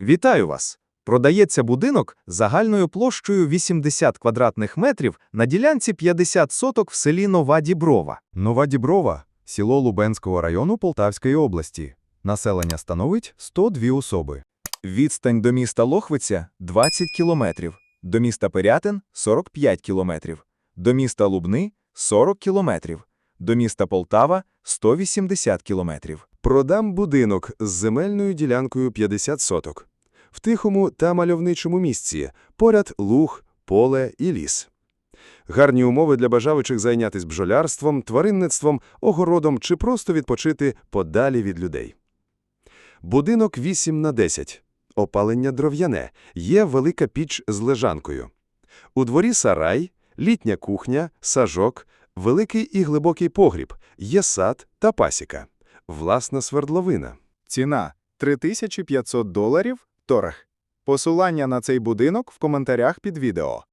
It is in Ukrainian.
Вітаю вас! Продається будинок загальною площею 80 квадратних метрів на ділянці 50 соток в селі Нова Діброва. Нова Діброва – село Лубенського району Полтавської області. Населення становить 102 особи. Відстань до міста Лохвиця – 20 кілометрів, до міста Пирятин – 45 кілометрів, до міста Лубни – 40 кілометрів, до міста Полтава – 180 кілометрів. Продам будинок з земельною ділянкою 50 соток. В тихому та мальовничому місці, поряд луг, поле і ліс. Гарні умови для бажаючих зайнятися бджолярством, тваринництвом, огородом чи просто відпочити подалі від людей. Будинок 8 на 10. Опалення дров'яне. Є велика піч з лежанкою. У дворі сарай, літня кухня, сажок, великий і глибокий погріб, є сад та пасіка. Власна свердловина. Ціна 3500 доларів торг. Посилання на цей будинок в коментарях під відео.